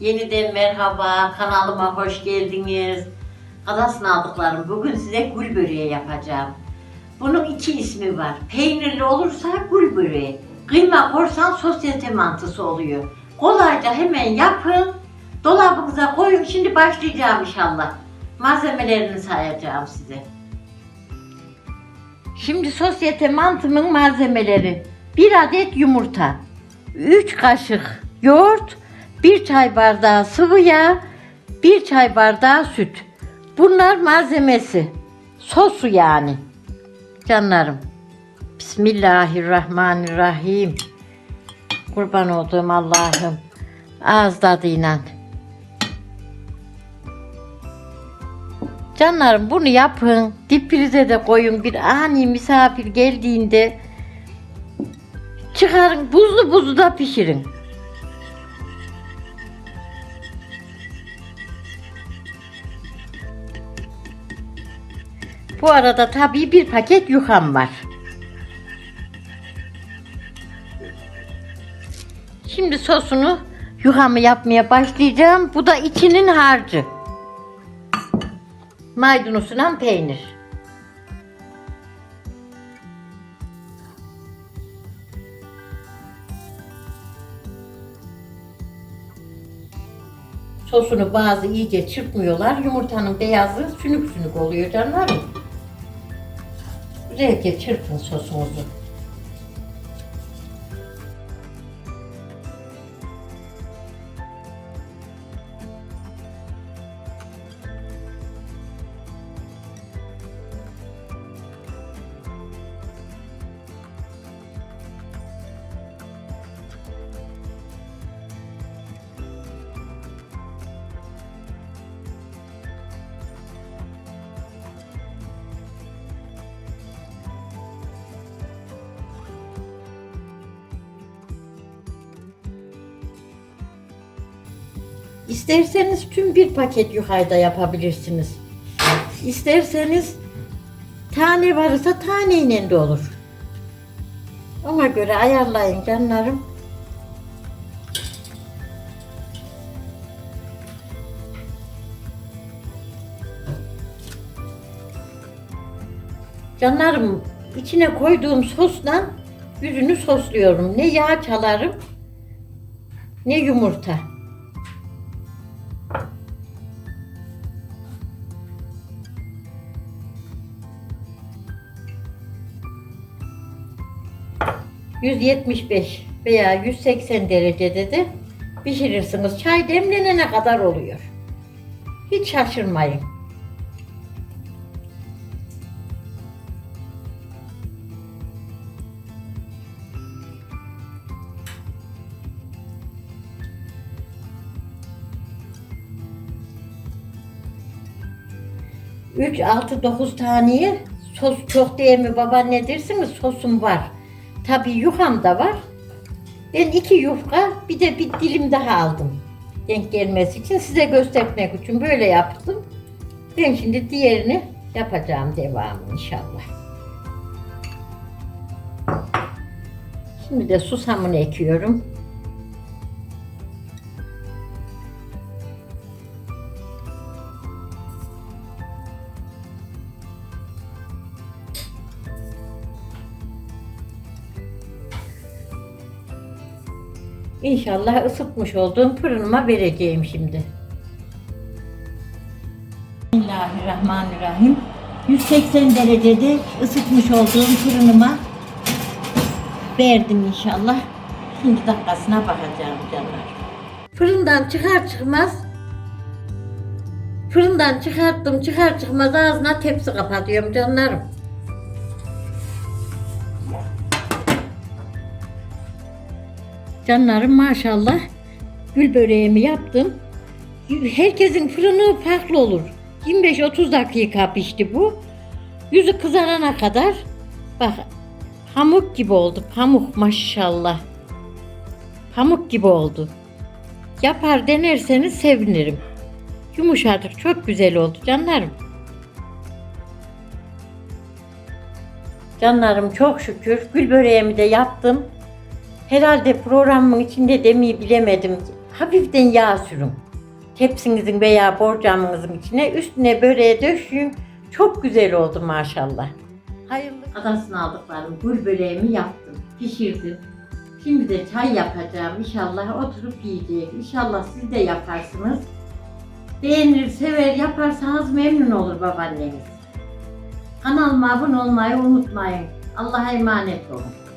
Yeniden merhaba, kanalıma hoş geldiniz. Kadasını aldıklarım, bugün size gül böreği yapacağım. Bunun iki ismi var. Peynirli olursa gül böreği. Kıyma korsan sosyete mantısı oluyor. Kolayca hemen yapın. Dolabınıza koyun. Şimdi başlayacağım inşallah. Malzemelerini sayacağım size. Şimdi sosyete mantımın malzemeleri. 1 adet yumurta, 3 kaşık yoğurt, 1 çay bardağı sıvı yağ, 1 çay bardağı süt. Bunlar malzemesi. Sosu yani. Canlarım. Bismillahirrahmanirrahim. Kurban olduğum Allah'ım. Ağız tadıyla. Canlarım bunu yapın. Dip de koyun. Bir ani misafir geldiğinde çıkarın buzlu buzlu da pişirin. Bu arada tabii bir paket yufam var. Şimdi sosunu yufamı yapmaya başlayacağım. Bu da içinin harcı. Maydanozla peynir. Sosunu bazı iyice çırpmıyorlar. Yumurtanın beyazı sünük sünük oluyor canlarım. Güzelce çırpın sosunuzu. İsterseniz tüm bir paket yuhayda yapabilirsiniz. İsterseniz tane varsa taneyle de olur. Ona göre ayarlayın canlarım. Canlarım içine koyduğum sosla yüzünü sosluyorum. Ne yağ çalarım ne yumurta. ...175 veya 180 derecede de pişirirsiniz. Çay demlenene kadar oluyor. Hiç şaşırmayın. Üç, altı, dokuz taneye sos çok değil mi baba ne dersiniz sosum var. Tabii yufam da var. Ben iki yufka bir de bir dilim daha aldım. Denk gelmesi için size göstermek için böyle yaptım. Ben şimdi diğerini yapacağım devamı inşallah. Şimdi de susamını ekiyorum. İnşallah ısıtmış olduğum fırınıma vereceğim şimdi. Bismillahirrahmanirrahim. 180 derecede ısıtmış olduğum fırınıma verdim inşallah. Şimdi dakikasına bakacağım canlar. Fırından çıkar çıkmaz Fırından çıkarttım çıkar çıkmaz ağzına tepsi kapatıyorum canlarım. Canlarım maşallah gül böreğimi yaptım. Herkesin fırını farklı olur. 25-30 dakika pişti bu. Yüzü kızarana kadar bak pamuk gibi oldu. Pamuk maşallah. Pamuk gibi oldu. Yapar denerseniz sevinirim. Yumuşadık çok güzel oldu canlarım. Canlarım çok şükür gül böreğimi de yaptım. Herhalde programın içinde demeyi bilemedim. hafiften yağ sürün. Tepsinizin veya borcamınızın içine üstüne böreğe döşün. Çok güzel oldu maşallah. Hayırlı. Adasını aldıklarım gül böreğimi yaptım, pişirdim. Şimdi de çay yapacağım. İnşallah oturup yiyeceğiz. İnşallah siz de yaparsınız. Beğenir, sever, yaparsanız memnun olur babaanneniz. Kanalıma abone olmayı unutmayın. Allah'a emanet olun.